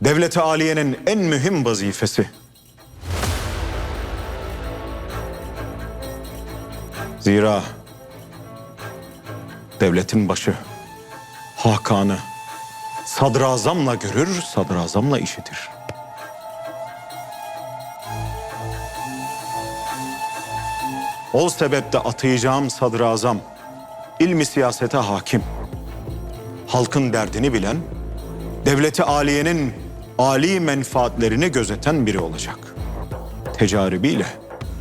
devleti aliyenin en mühim vazifesi. Zira devletin başı Hakan'ı sadrazamla görür, sadrazamla işitir. O sebeple atayacağım sadrazam ilmi siyasete hakim, halkın derdini bilen, devleti aliyenin ali menfaatlerini gözeten biri olacak. Tecaribiyle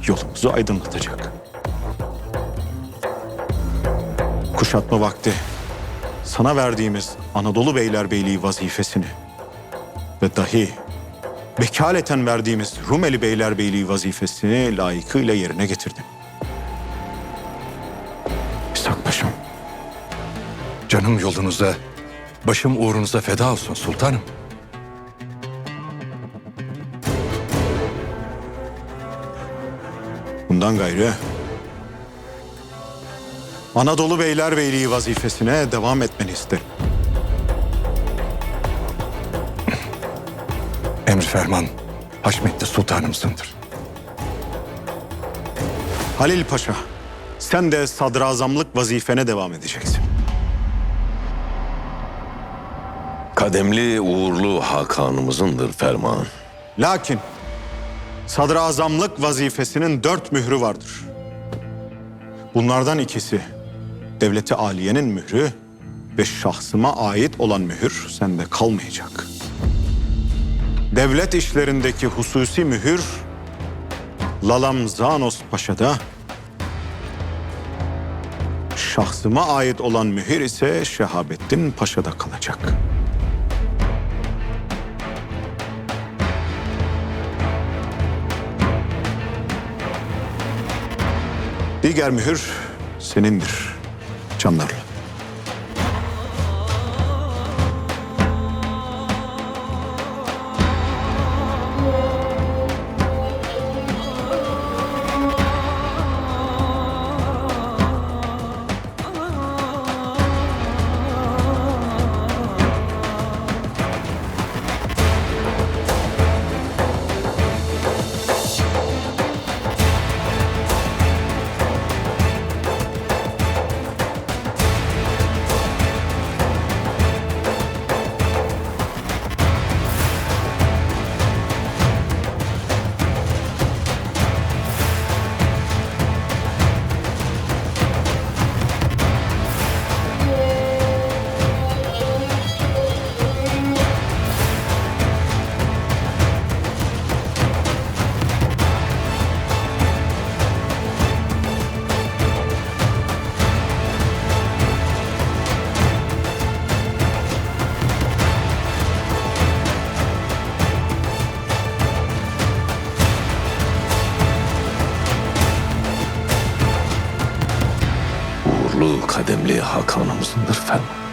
yolumuzu aydınlatacak. Kuşatma vakti sana verdiğimiz Anadolu Beylerbeyliği vazifesini ve dahi vekaleten verdiğimiz Rumeli Beylerbeyliği vazifesini layıkıyla yerine getirdim. İshak Paşam, Canım yolunuza, başım uğrunuza feda olsun sultanım. Bundan gayrı Anadolu Beylerbeyliği vazifesine devam etmeni isterim. Emir ferman Haşmetli sultanımızındır. Halil Paşa, sen de sadrazamlık vazifene devam edeceksin. Kademli uğurlu Hakan'ımızındır ferman. Lakin sadrazamlık vazifesinin dört mührü vardır. Bunlardan ikisi devleti aliyenin mührü ve şahsıma ait olan mühür sende kalmayacak. Devlet işlerindeki hususi mühür Lalam Zanos Paşa'da, şahsıma ait olan mühür ise Şehabettin Paşa'da kalacak. Diğer mühür senindir Canlarlı. Uğurlu kademli Hakan'ımızındır ferman.